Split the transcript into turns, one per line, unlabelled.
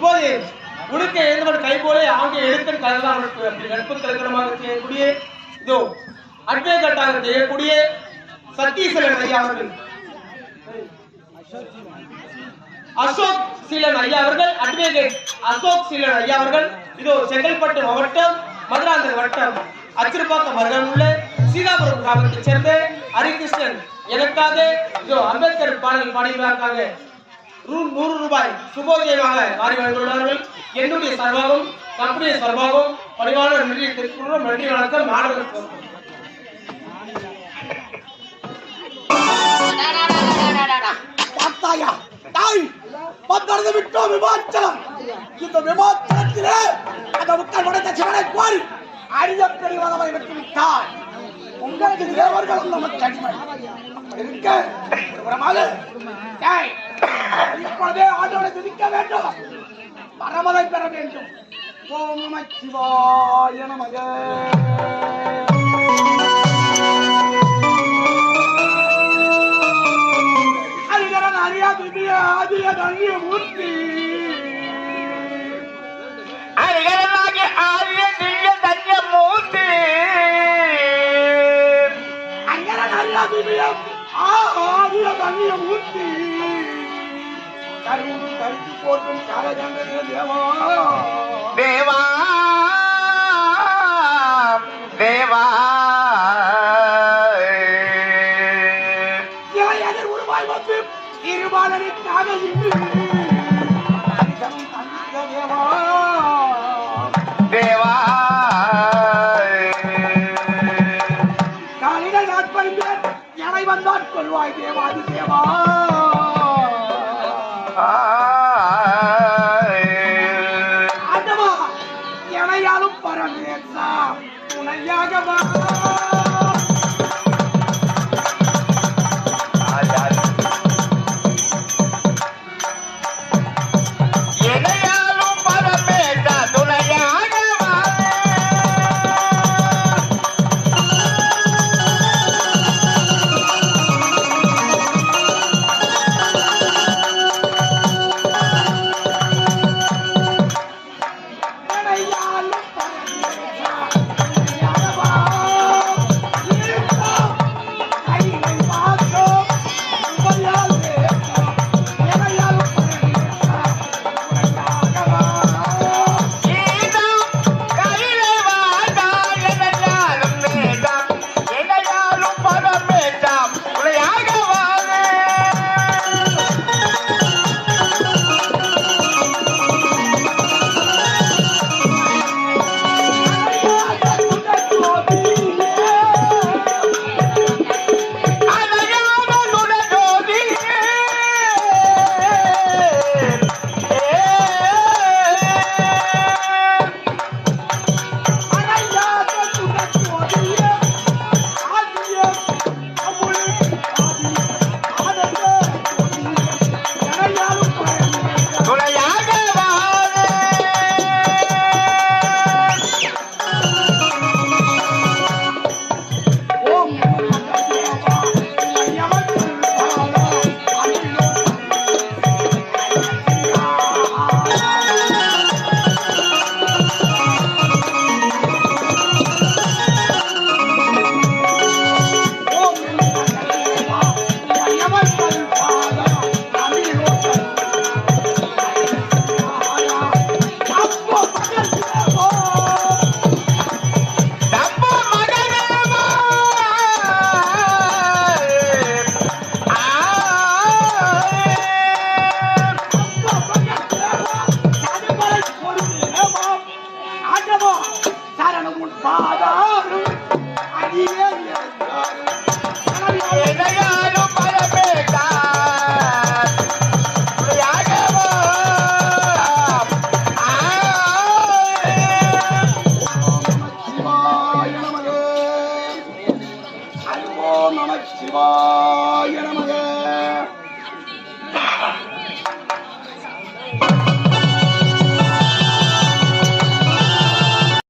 சுபோதி உனக்கு எழுந்தவன் கை போலே ஆகிய எழுத்தன் கலந்தான் அவனுக்கு அப்படி நட்பு கலக்கணமாக செய்யக்கூடிய இதோ அட்வொகேட்டாக செய்யக்கூடிய சத்தீஸ்வரன் ஐயா அவர்கள். அசோக் சீலன் ஐயா அவர்கள் அட்வொகேட் அசோக் சீலன் ஐயா அவர்கள். இதோ செங்கல்பட்டு மாவட்டம் மதுராந்தக வட்டம். அச்சிறுபாக்கம் அருகில் உள்ள சீதாபுரம் கிராமத்தைச் சேர்ந்த ஹரிகிருஷ்ணன். எனக்காக இதோ அம்பேத்கர் பாடல் பாடியிருக்காங்க நூறு ரூபாய் சுபோதயமாக மாறி வந்துள்ளார்கள் என்னுடைய சார்பாகவும் கம்பெனி சார்பாகவும் பணிவான நன்றி திருக்குறளும் நன்றி வணக்கம் மாணவர்கள்
விட்டோம் விமாச்சலம். இந்த விமாச்சலத்திலே அந்த முக்கால் மடத்த சிவனை கோரி அரிய பெரியவனவை விட்டு விட்டார் உங்களுக்கு தேவர்களும் நமக்கு அடிமை. இருக்க இப்பொழுதே ஆண்டவனை துதிக்க வேண்டும். பரமதை பெற வேண்டும். ஓம் நம சிவாய நமக. அறியா அரியா திவ்ய ஆதிய தன்ய மூர்த்தி. தண்ணியம் அரியா தண்ணியம் ஆதிய தன்ய மூர்த்தி கருவுடு கருத்து போட்டும் காலகண்டே தேவா
தேவா. தேவா
இவன் எதிர் உருவாய் வந்து இருபாலனுக்காக இன்று தேவாதி தேவா. ஆண்டவா எனையாலும் பரமேசா உனையாகவா